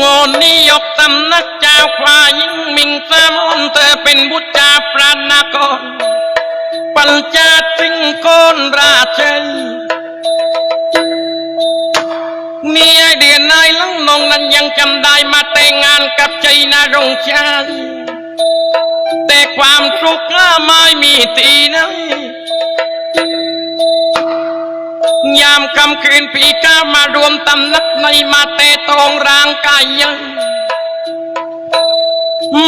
งอนนี้ยกตำนักเจ้าควายิ่งมิงสามอนเธอเป็นบุตรจาปรานากร ปัญจาสิงโกนราชัยนี่ไอเดียนายลังนองนั้นยังจำได้มาแต่งงานกับใจนารงชายแต่ความสุขไม่มีทีไห ยามคำคืนผีก้ามารวมตำนักในมาเตะตองร่างกายยัง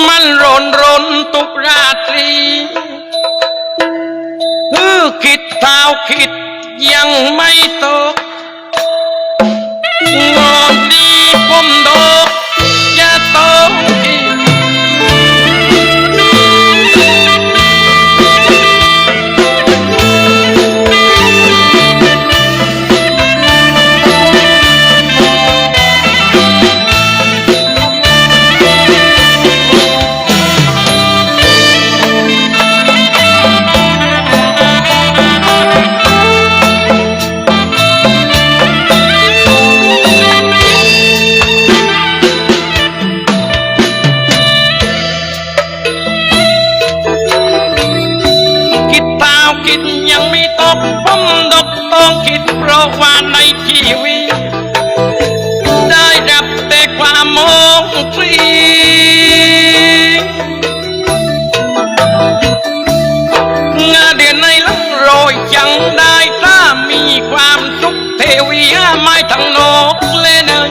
มันรนรนตุกราตรีฮือคิดเท้าคิดยังไม่ตกงอนดีผมดกจะตกอี เทวีไม่ทั้งนกเลยเนย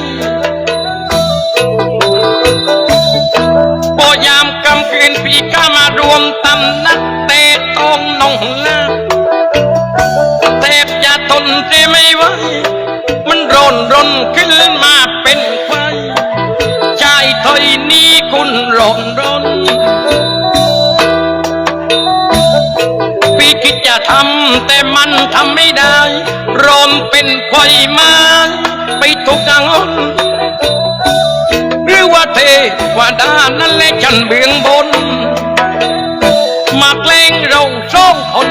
พอยามกำคืนพี่ข้ามารวมตำนักเตะตองนองลาแทบจะทนเสียไม่ไหวมันร้อนรนขึ้นมาเป็นไฟใจถอยนี้คุณร้อนรนพี่คิดจะทำแต่มันทำไม่ได้ ร้อนเป็นไฟม้ไปทุกกังอนหรือว่าเทวดานั่นแหละฉันเบื้องบนมาแกล้งเราสองคน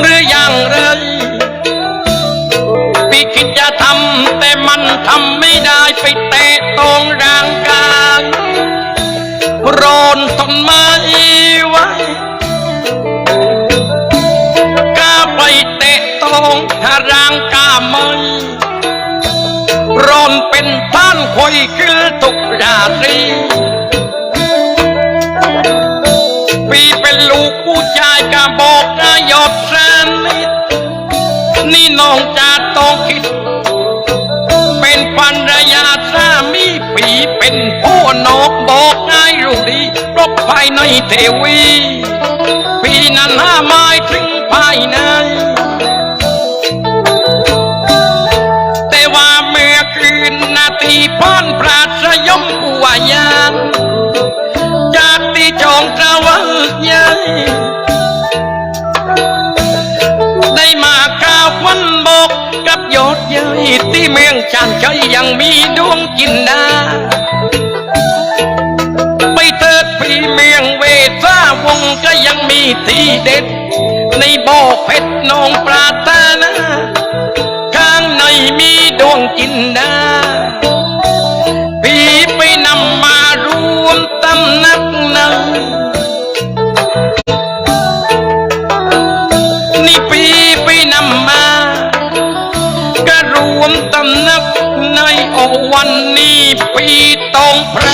หรืออย่างไรพี่คิดจะทำแต่มันทำไม่ได้ไปแตะตรง ปีเป็นลูกผู้ชายกาบอดแสนนิดนี่น้องจะต้องคิดเป็นปันรยาสามีปีเป็นผู้นอกบอกง่ายรู้ดีราะภายในเทวีพี่นั้นห้าไม้ถึงภายใน กับยอดใหญ่ที่เมืองชานชัยยังมีดวงจินดาไปเถิดพี่เมืองเวทาวงศ์ก็ยังมีทีเด็ด ในบ่อเพชรนองปราตานาข้างในมีดวงจินดาพี่ไปนำมารวมตำนักนั้นำนักในโอวันนี้ปีตองพระ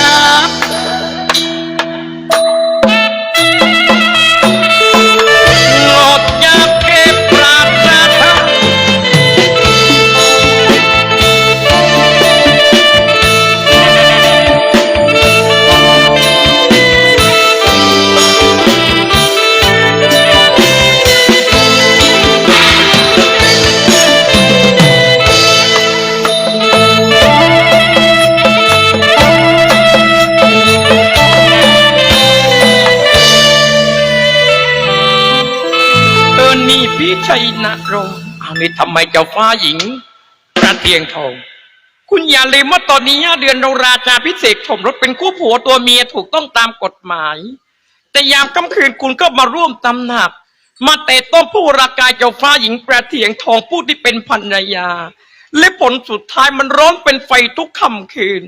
ทำไมเจ้าฟ้าหญิงกระเทียงทอง คุณอย่าลืมว่าตอนนี้เดือนเราราชาพิเศษกสมรสเป็นคู่ผัวตัวเมียถูกต้องตามกฎหมาย แต่ยามค่ำคืนคุณก็มาร่วมตำหนัก มาเตะต้มผู้รากายเจ้าฟ้าหญิงประเทียงทองผู้ที่เป็นภรรยา และผลสุดท้ายมันร้อนเป็นไฟทุกค่ำคืน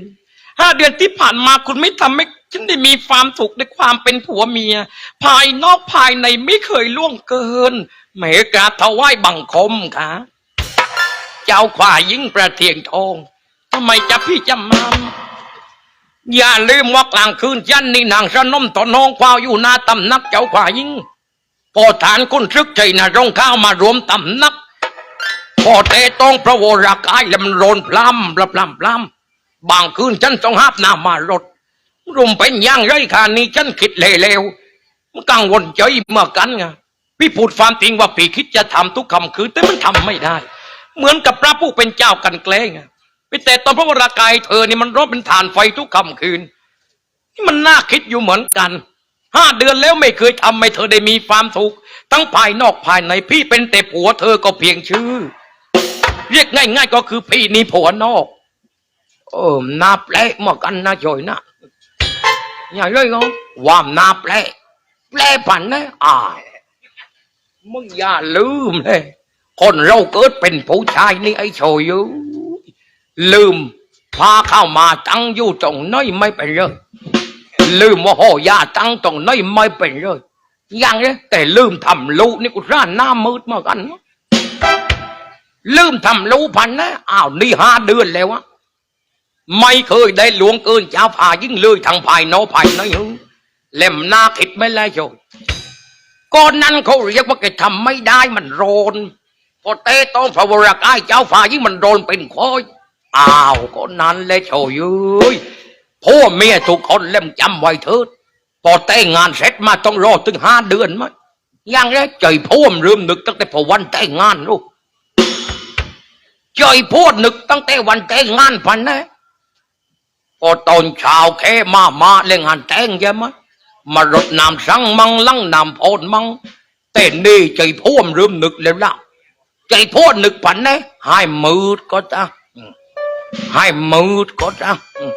ห้าเดือนที่ผ่านมาคุณไม่ทำให้ฉันได้มีความสุขในความเป็นผัวเมีย ภายนอกภายในไม่เคยล่วงเกิน แหมกาถวายบังคมค่ะ เจ้าขวายิ่งประเทียงทองทำไมจะพี่จำมันอย่าลืมว่ากลางคืนยันนี่นางสนมต่อน้องควาวอยู่หน้าตำนักเจ้าขวายิ่งพอฐานคุณซึกใจนะรองข้าวมารวมตำนัก พอเตต้องพระวรากายล้วมันโรนพลัมพลัมพลัมพลัมบางคืนฉันต้องหาบน้ำมารดรุมเป็นย่างไรค่ะนี่ฉันคิดเลวๆมันกังวลใจเมื่อกันไง พี่พูดความจริงว่าพี่คิดจะทำทุกคำคืนแต่มันทำไม่ได้ เหมือนกับพระผู้เป็นเจ้ากันแกล้งพี่แต่ตอนพระวรากายเธอนี่มันร้อนเป็นฐานไฟทุกคำคืนนี่มันน่าคิดอยู่เหมือนกันห้าเดือนแล้วไม่เคยทำให้เธอได้มีความสุขทั้งภายนอกภายในพี่เป็นแต่ผัวเธอก็เพียงชื่อ เรียกง่าย ๆ ก็คือพี่นี่ผัวนอก เออนาแปลกเหมือนกันนะจอยนะอย่างไรก็ว่ามนาแปลกแปลผันนะอ่า มึงอย่าลืมเลย คนเราเกิดเป็นผู้ชายนี่ไอ้โชยอยู่ลืมพาเข้ามาตั้งอยู่ตรงน้อยไม่เป็นเลยลืมว่าโหยาตั้งตรงน้อยไม่เป็นเลยย่างนี้แต่ลืมทำลูกนี่กูร่านหน้ามืดมือนกัน ลืมทำลูกพันนะอ้าวนี่ห้าเดือนแล้วอะไม่เคยได้หลวงเกินเจ้าพายิ่งเลยทางภายนอกภายในหึเล่มหน้าคิดไม่แล้วโย ก่อนนั้นเขาเรียกว่าแกทำไม่ได้มันโรนพอเตะต้องพระวรกายเจ้าฝ่ายิ่งมันโดนเป็นคอยอ้าวก็นั้นเลยโชยเอ้ยพ่อเมียทุกคนเล่มจำไว้เถิดพอแต่งานเสร็จมาต้องรอถึงห้าเดือนมั้ยย่างแรกใจพ่อมเริ่มนึกตั้งแต่พอวันแต่งงานลูกใจพ่อนึกตั้งแต่วันแต่งงานพันนะพอตอนเช้าแค่มามาเล่นงานแต่งใช่ไหม มารดน้ำสังมังลังน้ำพอนมังแต่นี่ใจพ่อมเริ่มนึกแล้วล่ะใจพ่อนึกพันนะให้มืดก็จะอืมให้มืดก็จะอืม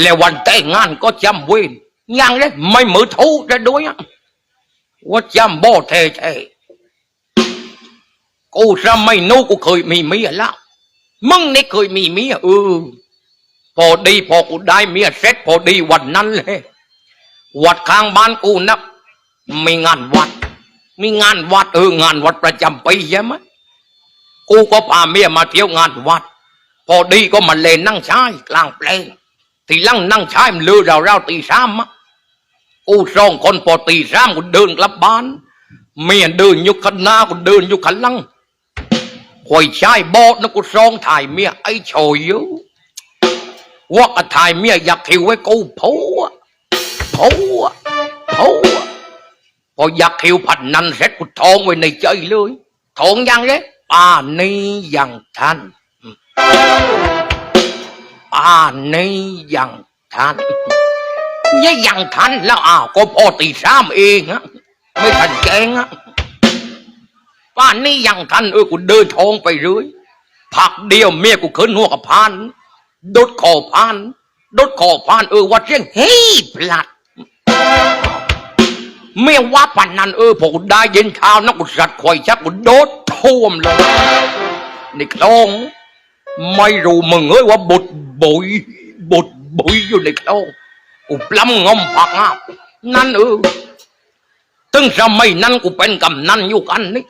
แล้ววันแต่งงานก็จำเว้นยังเลยไม่มือทูจะด้วยว่าจำบ่เทเทกูจะไม่นู้กูเคยมีเมียแล้วมึงนี่เคยมีเมียเออพอดีพอกูได้เมียเสร็จพอดีวันนั้นเลย วัดข้างบ้านกูนะมีงานวัด มีงานวัดเอองานวัดประจำปีใช่ไหมกูก็พาเมียมาเที่ยวงานวัด พอดีก็มาเล่นนั่งชายกลางแปลงที่ลังนั่งชายมันลือเราเราวๆตีสามอะกูสองคนพอตีสามกูเดินกลับบ้านเมียเดินอยู่ข้างหน้ากูเดินอยู่ข้างหลังคอยชายบอดนะกูซองถ่ายเมียไอ้โชยอยู่ว่าก็ถ่ายเมียอยากหิวไว้กูผัว ผัวผัวพออยากหิวผัดนันเสร็จกูท้องไว้ในใจเลยท้องยังเลยป่านี้ยังทันป่านี้ยังทันยังยังทันแล้วอ้าวก็พอตีสามเองอะไม่ทันแกงอะป่านนี้ยังทันเออกูเดินทองไปเรื่อยผักเดียวเมียกูขึ้นหัวกับพานดดคอพานดดคอพานเออวัดเสียงเฮ้ยพลัด เมียว่าปันนั้นเออพอกูได้ยินข่าวนักกูสัตว์คอยชักกูโดดท่วมเลยในคลองไม่รู้มึงเอ้ยว่าบุดบุยบุดบุยอยู่ในคลองกูปล้ำงมผักอะนั่นเออถึงสมัยนั้นกูเป็นกำนันอยู่กันนี่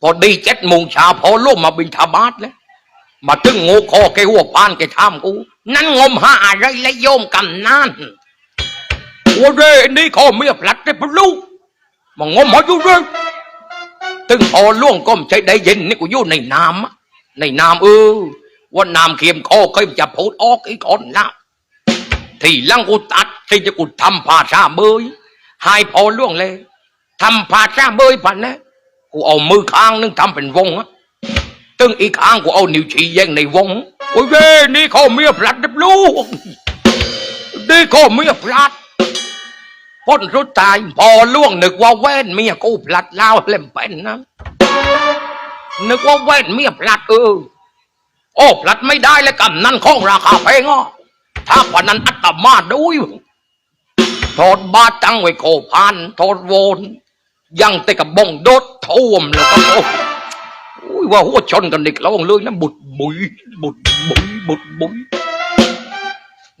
พอดีเจ็ดโมงเช้าพอลูกมาบินทบาทแล้วมาถึงงูคอแกหัวปานแกทำกู นั่นงมหาอะไรและโยมกำนัน โอ้เร่นี่ขอเมียพลัดได้พลูกมางมหาอยู่เร่ถึงพอล่วงก้มใจได้ยินนี่กูอยู่ในน้ำในน้ำเออว่าน้ำเค็มคอเคยจะพูดออกอีกคนละที่หลังกูตัดที่จะกูทำภาษาเบยให้พอล่วงเลยทำภาษาเบยพันนะกูเอามือข้างนึงทำเป็นวงอะตึงอีกข้างกูเอานิ้วชี้แยงในวงโอ้ยเว้ยนี่เขาเมียพลัดดับลูกนี่เขาเมียพลัด พ้นสุดท้ายพอล่วงนึกว่าแว่นเมียกูพลัดเล่าเล่มเป็นนะนึกว่าแว่นเมียพลัดเออโอ้พลัดไม่ได้เลยกำนั่นของราคาแพงอะถ้าพนันอัตมาดูอยู่โทษบาตังไว้โคพันโทษโวนยังแต่กับบงโดดท่วมแล้วก็โอ้อุ้ยว่าหัวชนกันในคลองเลยนะบุดบุยบุดบุยบุดบุย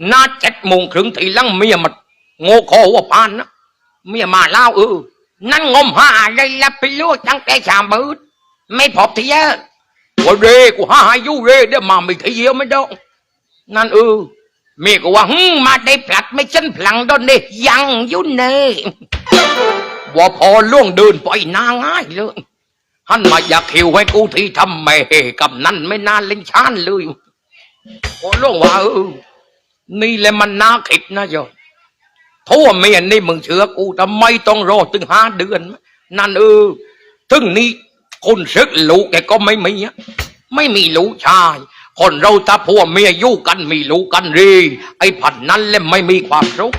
หน่าเจ็ดโมงครึ่งทีลังเมียมา โง่คอหัวปานนะเมียมาเล่าเออ นั่นงมหาอะไรละไปลูกตั้งแต่ชามบืดไม่พบทีเยอะว่าเรกูหาให้อยู่เรเดี๋ยวมาไม่ทีเดียวไม่ได้นั่นเออเมียก็ว่าฮึมมาได้ผลัดไม่ฉันพลังโดนเนยังอยุ่นเนว่าพอล่วงเดินไปนาง่ายเลยหันมาอยากหิวให้กูที่ทำไม่กับนั่นไม่นานเล่นชานเลยพอล่วงว่าเออนี่แหละมันน่าคิดนะโยม ทษเมียนี่มึงเชื่อกูทำไมต้องรอถึงห้าเดือน นั่นเออถึงนี้คนซึกลูกแกก็ไม่มีอะไม่มีลูกชาย คนเราถ้าพัวเมียอยู่กันมีลูกกันรีไอ้ผันนั้นแหละไม่มีความสุข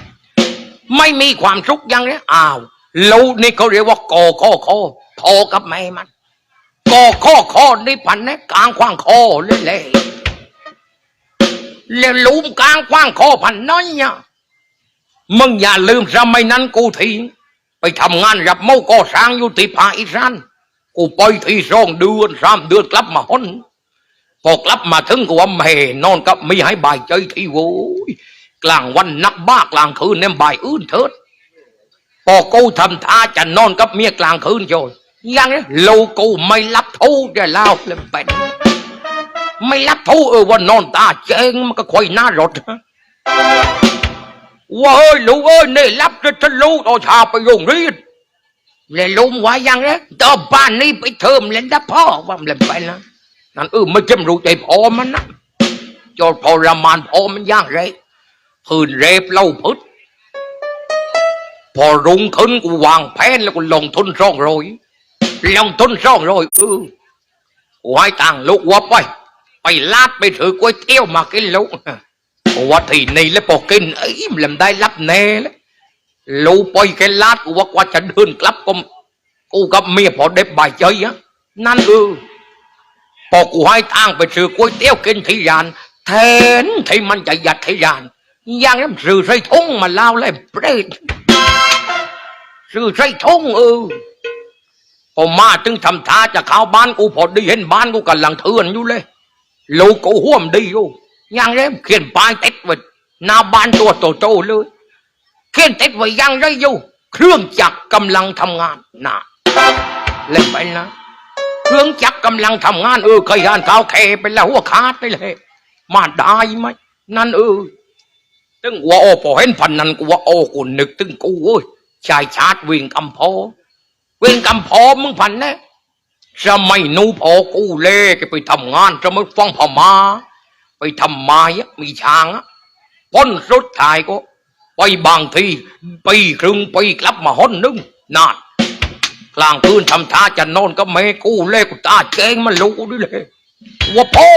ไม่มีความสุขย่างนี้อ้าวลูกนี่เขาเรียกว่ากอข้อคอพอกับแม่มันกอข้อคอนี่ผันนะกลางขว้างคอเลยเลยแล้วลุมกลางขว้างคอผันน้อยอะ มึงอย่าลืมสมัยนั้นกูทิ้งไปทำงานรับเมาก่อสร้างอยู่ที่ภาคอีสานกูไปที่สองเดือนสามเดือนกลับมาหนพอกลับมาถึงกูว่าแม่นอนกับมีให้บายใจที่โว้ยกลางวันนักบ้ากลางคืนเนี่ยบ่ายอื่นเถิดพอกูทำท่าจะนอนกับเมียกลางคืนโยยยังนี้โลกูไม่รับทูได้แล้วเลยเป็นไม่รับทูเออว่านอนตาเจงมันก็ค่อยหน้ารถ ว่าเอ้ยลูกเอ้ยนี่รับจะฉันลูกเอชาไปโรงเรียนเลยลุงว่ายังไงต่อบ้านนี้ไปเทิมเล่นนะพ่อว่ามันเล่นไปนะนั่นเออไม่จำรู้ใจพอมันนะจอดพอรมานพอมันย่างไรคืนเรบเล่าพึดพอรุ่งขึ้นกูวางแผนแล้วกูลงทุนสองร้อยลงทุนสองร้อยเออกูให้ตังลูกวับไป ไปลาดไปถือก๋วยเตี๋ยวมากินลูก ว่าที่นี่แล้วพอกินเอ้ยมันได้รับแน่แล้วลูกไปแค่ลาดกูว่ากว่าจะเดินกลับก็กูกับเมียพอได้บายใจอะนั่นเออพอกูให้ทางไปซื้อก๋วยเตี๋ยวกินที่ร้านแทนที่มันจะยัดที่ร้านยังนั้นซื้อใส่ทุ่งมาเล่าเลยเปรตซื้อใส่ทุ่งเออพอมาถึงทำท่าจะเข้าบ้านกูพอได้เห็นบ้านกูกำลังเทือนอยู่เลยลูกกูห่วมดีอยู่ ยังเล่มเขียนป้ายติดไว้หน้าบ้านตัวโตๆเลยเขียนติดไว้ยังไรอยู่ เครื่องจักรกำลังทำงานน่ะเล่นไปนะเครื่องจักรกำลังทำงานเออเคยอ่านข่าวแคไปแล้วหัวขาดไปเลย มาได้ไหมนั่นเออตึงหัวโอพอเห็นพันนั้นกูว่าโอ้กูนึกตึงกูเว้ยชายชาติวิ่งกำพอวิ่งกำพอมึงพันแน่สมัยหนูพอกูเล่กไปทำงานจะไม่ฟังพม่า ไปทำไม้อะมีช้างพ้นสุดท้ายก็ ไปบางทีไปครึ่งไปกลับมาหนนึงนานกลางคืนทำท่าจะนอนก็แม่กู้เล่กูตาเจงมันรู้ด้วยเลยว่าพ่อ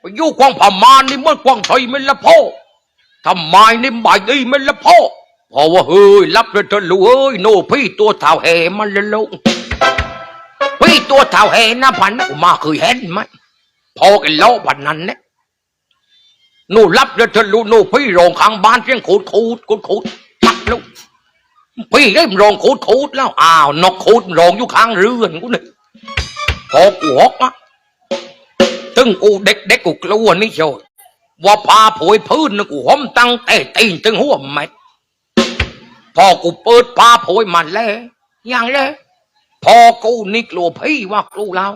ไปอยู่ควางพม่านี่เมื่อควางไทยไม่ละพ่อทำไมนี่บ่ายดีไม่ละพ่อพอว่าเฮ้ยรับเลยเธอลูกเอ้ยโนพี่ตัวเท่าแห่มันเลยลูกพี่ตัวเท่าแห่นะพันนะกูมาเคยเห็นไหมพอกันเล่าพันนั้นเนี่ย นูรับเดี๋ยวเธอรู้หนูพี่โรงข้างบ้านเสียงขูดขูดขูดขูดรับลูกพี่ได้โรงขูดขูดแล้วอ้าวนกขูดโรงอยู่ข้างเรือนกูนี่พอกูฮอกอะตึงกูเด็กเด็กกูกลัวนี่โชยว่าพาผวยพื้นนกูห้อมตั้งแต่ตีนถึงหัวแม็ดพอกูเปิดพาผวยมันแล้วยังเลยพอกูนี่กลัวพี่ว่ากลัวเรา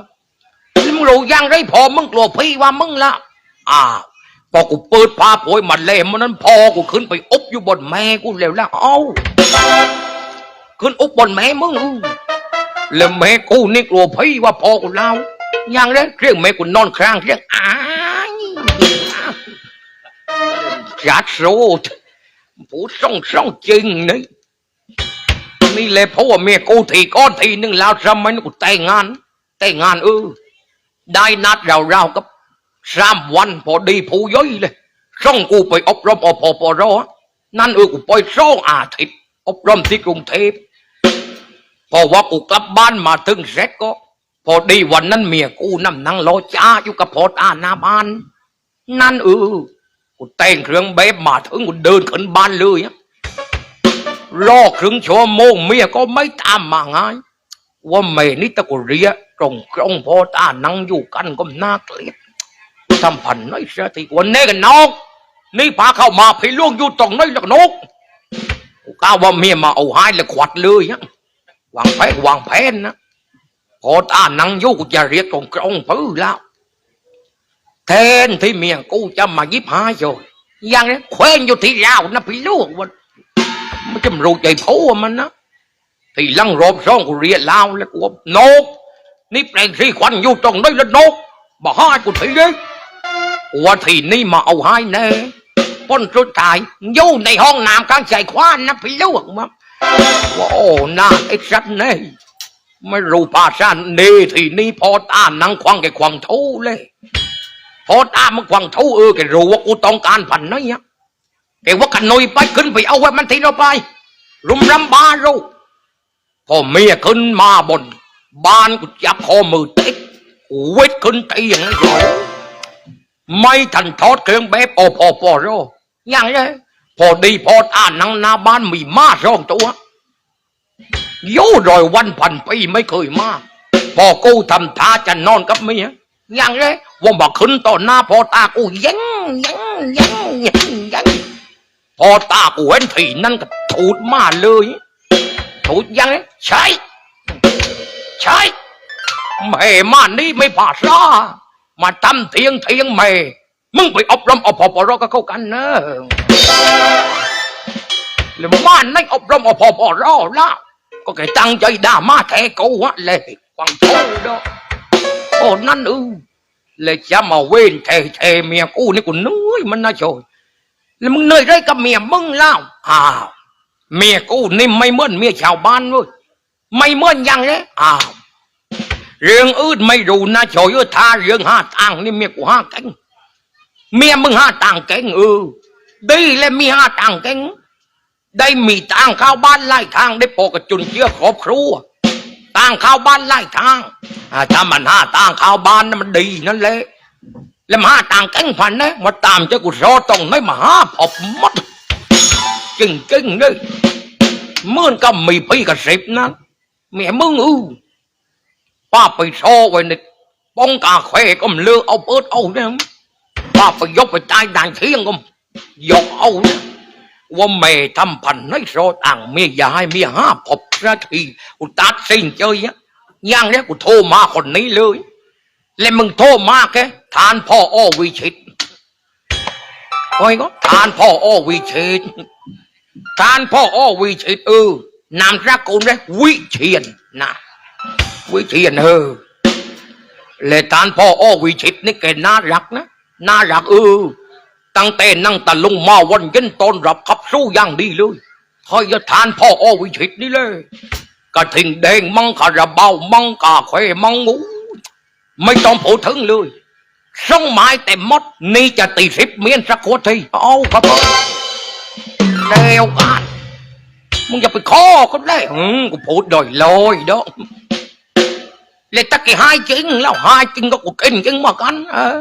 มึงรู้ยังไรพอมึงกลัวพี่ว่ามึงละอ้าว พอกูเปิดผ้าโผยมันเล่มมันนั้นพอกูขึ้นไปอบอยู่บนแม่กูแล้วแล้วเอ้าขึ้นอุบบนแม่มึงแล้วแม่กูนี่กลัวพี่ว่าพอกูเล่าอย่างนั้นเรื่องแม่กูนอนครางเรื่องอ้ายจัดโซดผู้ส่องส่องจริงนี่นี่เลยเพราะว่าเมียกูทีก้อนทีนึงแล้วทำไมนกูแต่งงาน แต่งงานเออได้นัดเราเรากับ สามวันพอดีผู้ย่อยเลยส่งกูไปอบรมอพปรอนั่นเออกูไปสองอาทิตย์อบรมที่กรุงเทพพอว่ากูกลับบ้านมาถึงเสร็จก็ พอดีวันนั้นเมียกูนั่งนั่งรอจ้าอยู่กับพอตาหน้าบ้าน นั่นเออกูแต่งเครื่องแบบมาถึงกูเดินขึ้นบ้านเลยรอครึ่งชั่วโมงเมียก็ไม่ตามมาไงว่าเมนี่ตะกุเรียตรงตรงพอตานั่งอยู่กันก็น่าเกลียด ทำพันน้อยเสียทีวันนี้กันน้องนี่พาเข้ามาพี่ลูกอยู่ตรงนี้แล้วนกกูกล้าว่าเมียมาเอาให้เลยขวัดเลยฮะวางแผนวางแผนนะพอตานังยู่กูจะเรียกตรงตรงๆปื้อแล้วแทนที่เมียกูจะมายิบหายโยยย่างนี้เคว้งอยู่ที่ยาวนะพี่ลูกวันมันจะรู้ใจพูมันนะที่ลังรบซ่องกูเรียนลาวแล้วกูนก นี่แปลงที่ควันอยู่ตรงนี้แล้วนกบอกให้กูที ว่าที่นี่มาเอาให้แน่พ้นสุดท้ายอยู่ในห้องน้ำกลางใจควานนะพี่ลูกมาว่าโอ้นาไอ้สัตว์นี่ไม่รู้ภาษานี่ที่นี่พอตานังควังแกควังทูเลย พอตามันควังเท่เออแกรู้ว่ากูต้องการพันน้อยแกว่ากันน่อยไปขึ้นไปเอาไว้มันทีเราไป รุมรำบาราพอเมียขึ้นมาบน บ้านกูจับคอมือต็กกูเวทขึ้นเตียงเลย ไม่ทันทอดเครื่องแบบโอพอพอโรอย่างนี้พอดีพออ่านนังนาบ้านมีมาสองตัวโย่รอยวันพันปีไม่เคยมาพอกูทำท่าจะนอนกับเมียอย่างเลยว่าบอกขึ้นต่อหน้าพอตากูยังยังยังยังยังพอตากูเห็นทีนั่นก็ถูดมาเลยถูดยังเลยใช่ใช่แม่มานี่ไม่ผ่าซา มาทำเทียงเทียงแม่ มึงไปอบรมอพปรก็เข้ากันเนอะแล้วมานในอบรมอพปรแล้วก็แกตั้งใจด่ามาแท้กูวะเลยฟังโทษดอกโอ้นั่นเออเลยจะมาเว้นแท้แท้เมียกูนี่กูเหนื่อยมันนะโจยแล้วมึงเหนื่อยไรกับเมียมึงเล่าอ้าวเมียกูนี่ไม่เหมือนเมียชาวบ้านเว้ยไม่เหมือนยังเลยอ้าว เรื่องอื่นไม่รู้นะโฉยท่าเรื่องห้าตังนี่เมียกูห้าเก่งเมียมึงห้าตังเก่งเออดีเลยมีห้าตังเก่งได้มีตังข้าวบ้านไล่ทางได้ปกจุนเชื่อครอบครัวตังข้าวบ้านไล่ทางอาถ้ามันห้าตังข้าวบ้านนั่นมันดีนั่นแหละแล้วมาห้าตังเก่งพันนะมาตามเจ้ากูรอตรงไม่มาห้าพบมดจริงจริงเลยมื่อนก็มีพี่กับสิบนะแม่มึงอือ ป้าไปโชว์ไว้ในป้องกาแควก็มเลือกเอาเปิดเอาเนี่ยป้าไปยกไปใต้ด่านเที่ยงก็ยกเอาเนี่ยว่าแม่ทำพันให้โซต่างเมียยายเมียห้าพบนาทีกูตัดสิ่งเจอเนี่ยย่างเนี้ยกูโทรมาคนนี้เลย แล้วมึงโทรมาแกทานพ่ออ้อวิชิตโอ้ยก็ทานพ่ออ้อวิชิตทานพ่ออ้อวิชียนเออนามสกุลเลยวิเชียนนะ วิเชียนเออเลยท่านพ่ออ้อวิชิตนี่แกน่ารักนะน่ารักเออตั้งแต่นั่งตะลุงมาวันเย็นตอนรับขับสู้อย่างดีเลยคอยจะทานพ่ออ้อวิชิตนี่เลยกระทิงแดงมังคาราบาวมังกาเควมังงูไม่ต้องพูดถึงเลยส่งไม้แต่มดนี่จะตีสิบเมียนสักคนทีเอาครับเร็วกันมึงอย่าไปข้อก็ได้อืมกูพูดดอยลอยเด้อ เลยตะกี้ให้จริงแล้วให้จริงก็กูกินจริงหมากัน เออ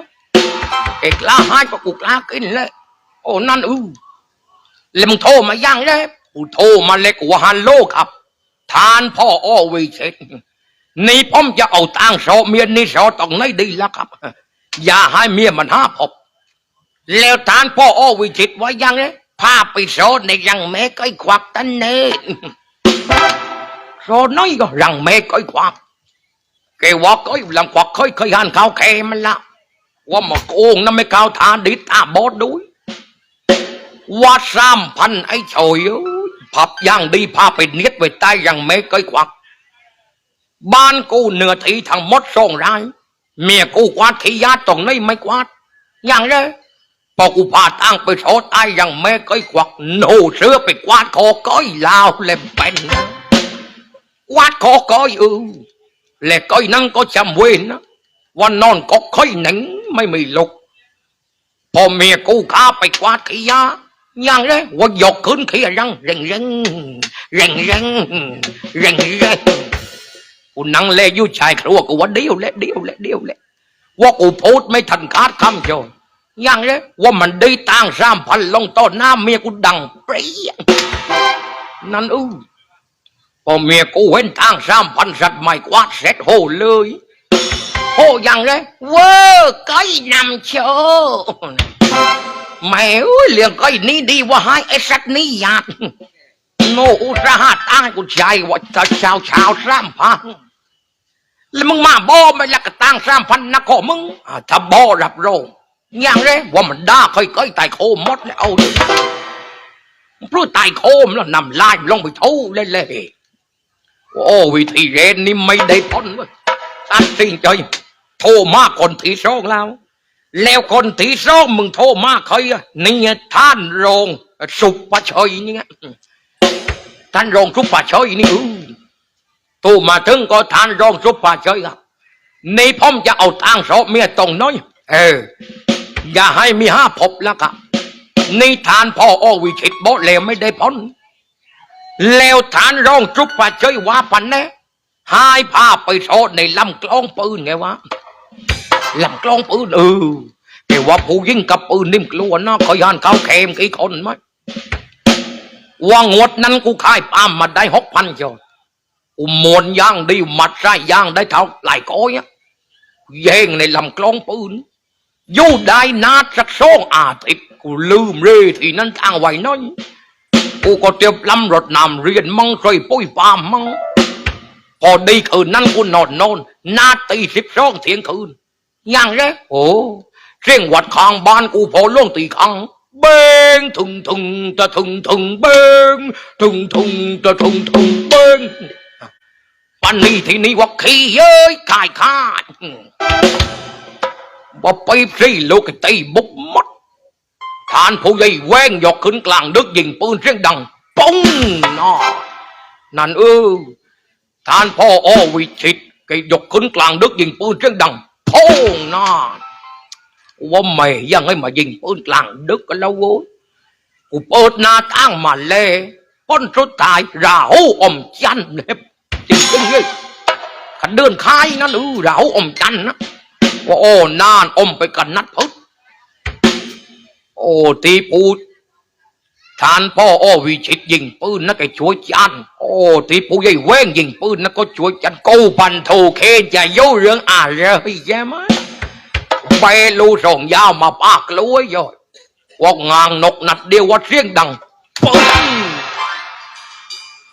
เอกล้าให้ก็กูกล้ากินเลยโอ้นั่นอือแล้วมึงโทรมายังเลยกูโทรมาเลยกูว่าฮัลโลครับทานพ่ออ้อวิเศษนี่ผมจะเอาตังค์โซเมียนี่โซตรงไหนดีล้วครับ อย่าให้เมียมันห้าพบ แล้วทานพ่ออ้อวิจิตรไว้ยังเนี่ยพาไปโซนในยังแม่ก้อยควักตันเนโซนน้อยก็รังแม่ก้อยควัก แกว่าก้อยลังควักเคยเคยหันข้าวแคมันละว่ามาโกงนั่นไม่ข้าวทานดิตาบอดด้วยว่าสามพันไอ้โฉยเอ้ยพับย่างดีพาไปเนียดไปใต้ยังแม่ก้อยควัก บ้านกูเหนือที่ทั้งมดสองรายเมียกูกวาดขี้ยาตรงนี้ไม่กวาดอย่างเลยพอกูพาตั้งไปโชว์ใต้ยังแม่ก้อยควักโนเสื้อไปกวาดคอก้อยลาวเล่มเป็นนะกวาดคอก้อยเออ และก้อยนั่งก็จำเว้นนะวันนอนก็ค่อยหนังไม่มีลุกพอเมียกูข้าไปกวาดขี้ยาย่างเลยว่าหยกขึ้นขี้รังเร่งเร่งเร่งเร่งเร่งเร่งกูนั่งเล่อยู่ชายครัวกูว่าเดียวและเดียวและเดียวและว่ากูพูดไม่ทันขาดคำจรยังเลยว่ามันได้ตังสามพันลงต้นหน้าเมียกูดังเปรี้ยงนั่นอู้ พอเมียกูเห็นตังสามพันสัตว์ไม่กวาดเสร็จโหเลยโหยังเลยเว้อก้อยนำโชว์แม่เอ้ยเรื่องก้อยนี้ดีว่าให้ไอ้สัตว์นี้ยากโนอุตสาหะตั้งกูใจว่าจะชาวชาวสามพันแล้วมึงมาบ่ไม่ละก็ตั้งสามพันนะขอมึงถ้าบ่รับโรงยังเลยว่ามันด่าค่อยๆตายโคมมดแล้วเอาเพรู้ตายโคมแล้วนำลายลงไปทู่เล่ยๆ โอ้วิธีเรนนี่ไม่ได้ผลเว้ยตัดสินใจโทรมากคนที่สองแล้ว แล้วคนที่สองมึงโทรมากใครอะนี่ท่านรองสุปชัยนี่ไงท่านรองสุปชัยนี่โทรมาถึงก็ท่านรองสุปชัยครับนี่ผมจะเอาทางสอบเมียตรงน้อย เออ อย่าให้มีห้าพบแล้วครับนี่ทานพ่อโอวิชิตบอกแล้วไม่ได้ผล แล้วฐานร้องจุบป่าเจยว่าปันแน่หายพาไปโทษในลำกล้องปืนไงวะลำกล้องปืนเออแต่ว่าผู้ยิ่งกับปืนนิ่มกลัวนะเคยหันเขาเข็มกี่คนไหมว่างวดนั้นกูขายปามมาได้หกพันจออุมวนย่างดีมัดไส้ย่างได้เท่าหลายก้อยอะแย่งในลำกล้องปืนยู่ได้นาสักสองอาทิตย์กูลืมเลยที่นั้นทางไว้น้อย กูก็เตรียมลำรถนำเรียนมังใส่ปุ้ยปามมังพอดีคืนนั้นกูนอนนอนนาตีสิบสองเที่ยงคืนยังเลยโอ้เสียงวัดข้างบ้านกูพอล่วงตีข้างเบงถึงถึงตะถึงถึงเบงถึงถึงตะถึงถึงเบงปันนี้ที่นี่ว่าขี้เย้ยกายขาดว่ไปสิลูกตีบุกหมด ท่านผู้ใหญ่แว้งยกขึ้นกลางดึกยิงปืนเสียงดังปุ้งนอนั่นเออท่านพ่ออ้อวิชิตแกยกขึ้นกลางดึกยิงปืนเสียงดังโพ่งนอว่าไม่ยังให้มายิงปืนกลางดึกกันแล้วโว้ยกูเปิดหน้าต่างมาเลยพ้นสุดท้ายราหูอมจันเนี่ยจริงเลยขันเดินคายนั่นเออราหูอมจันนะว่าโอ้นานอมไปกันนัดพึก โอ้ตีปูทานพ่ออ้วิชิตยิงปืนนะก็ช่วยจันโอ้ตีปูใหญ่แว้งยิงปืนนะก็ช่วยจันกูพันโทเคจะโยเรื่องอะไรใช่ไหมไปลูส่งยาวมาปากล้วยย่อยว่างางนกนัดเดียวว่าเสียงดังปึ้ง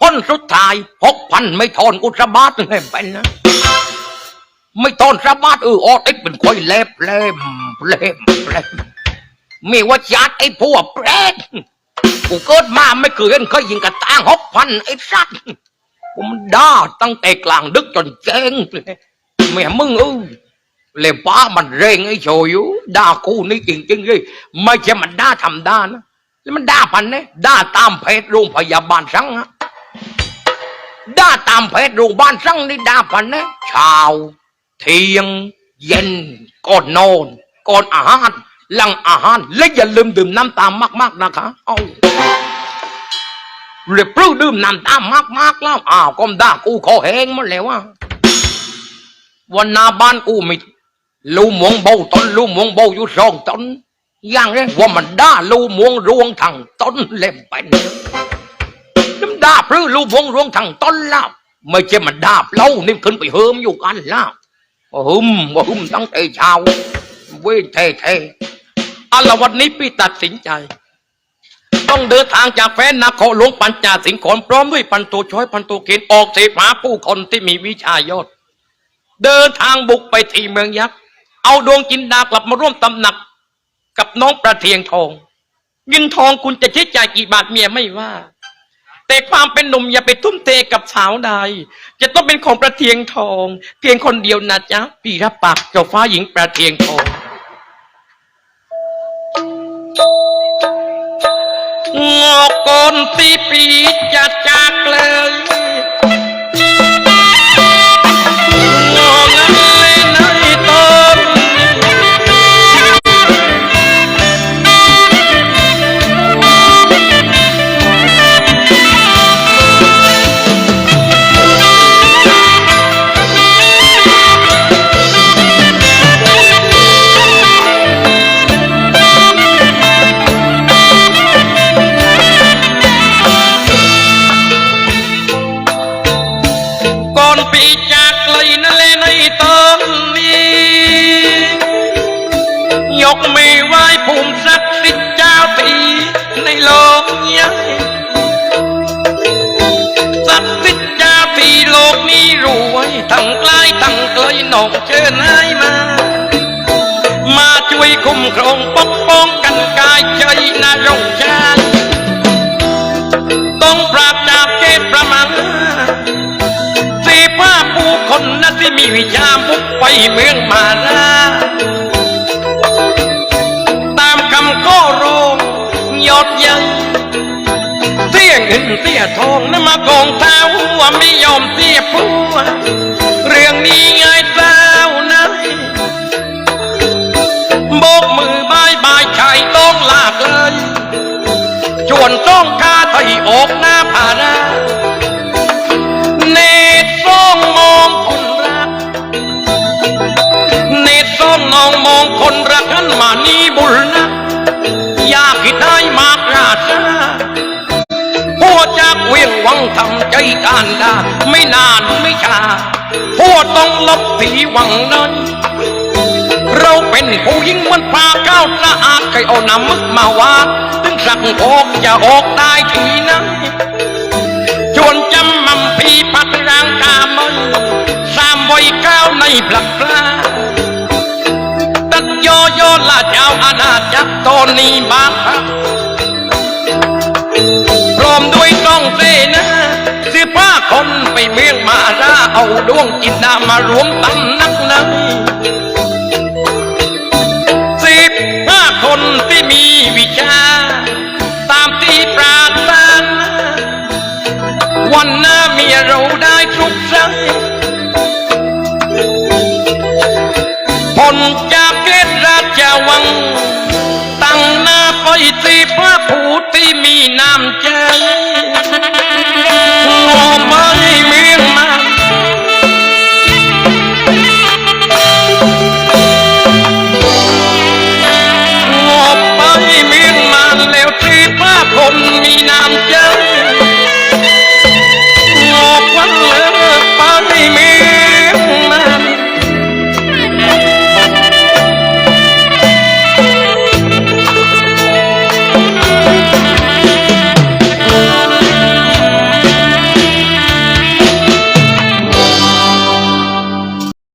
คนสุดท้ายหกพันไม่ทอนกุศบาทเลยเป็นนะไม่ทอนสบาทเออออติดเป็นคอยเล็บเล่มเล่มเล่ม มีว่าจัดไอ้พวกเปรตกูเกิดมาไม่เคยเห็นเคยยิงกระตางหกพันไอ้สัตว์ผมด่าตั้งแต่กลางดึกจนเจงเลยแม่มึงเออเลยป้ามันเร่งไอ้โชยุด่ากูนี่จริงๆเลยไม่ใช่มันด่าทำด่านะแล้วมันด่าพันเนี่ยด่าตามเพจโรงพยาบาลสังอะด่าตามเพจโรงพยาบาลสังนี่ด่าพันเนี่ยเช้าเที่ยง เย็นก่อนนอนก่อนอาหาร หลังอาหาร และอย่าลืมดื่มน้ำตามมากๆนะคะ เอาเรียบรู้ดื่มน้ำตามมากๆแล้วอ้าวก้มด่ากูคอแห้งมาแล้วว่าวันนาบ้านกูมีลูมวงเบาต้นลูมวงเบาอยู่สองต้นอย่างนี้ว่ามันด่าลูมวงรวงทางต้นเล่มเป็นน้ำด่าพรื้ลูมวงรวงทางต้นแล้วไม่ใช่มันด่าเล่านี่ขึ้นไปเฮิมอยู่กันแล้วหึมหึมตั้งแต่เช้าเว้ยเท่ เอาละวันนี้พี่ตัดสินใจ ต้องเดินทางจากแฟนนครหลวงปัญจาสิงห์ขอนพร้อมด้วยปันโตช้อยปันโตเกณฑ์ออกเสพหาผู้คนที่มีวิชายอดเดินทางบุกไปที่เมืองยักษ์เอาดวงจินดากลับมาร่วมตำหนัก กับน้องประเทียงทองเงินทองคุณจะใช้จ่ายกี่บาทเมียไม่ว่า แต่ความเป็นหนุ่มอย่าไปทุ่มเทกับสาวใด จะต้องเป็นของประเทียงทอง เพียงคนเดียวนะจ๊ะพี่รับปากเจ้าฟ้าหญิงประเทียงทอง นตีปีจะ นอกเชิญให้มา มาช่วยคุ้มครองปกป้องกันกายใจนรงชาติต้องปราบดาบเกตประมังสีผ้าผู้คนนั้นที่มีวิชาบุกไปเมืองมาราตามคำข้อร้องยอดใหญ่เสียเงินเสียทองนั้นมากองเท้าว่าไม่ยอมเสียผัว คนรักนั้นมานี่บุญนะ อยากคิดได้มากราชาพวจากเวียงวังทำใจการดาไม่นานไม่ช้าพวต้องลบผีวังนั้นเราเป็นผู้หญิงมันพาก้าวสะอาดใครเอาน้ำมึกมาวางถึงสักออกจะออกได้ทีนั้นชวนจำมั่มพีพัดร่างกามันสามวัยก้าวในพลักพลา ลาเจ้าอาณาจักรตอนนี้บางพักพร้อมด้วยต้องเสนาสิบห้าคนไปเมืองมาราเอาดวงจินดามารวมตำนักในสิบห้าคน ตั้ง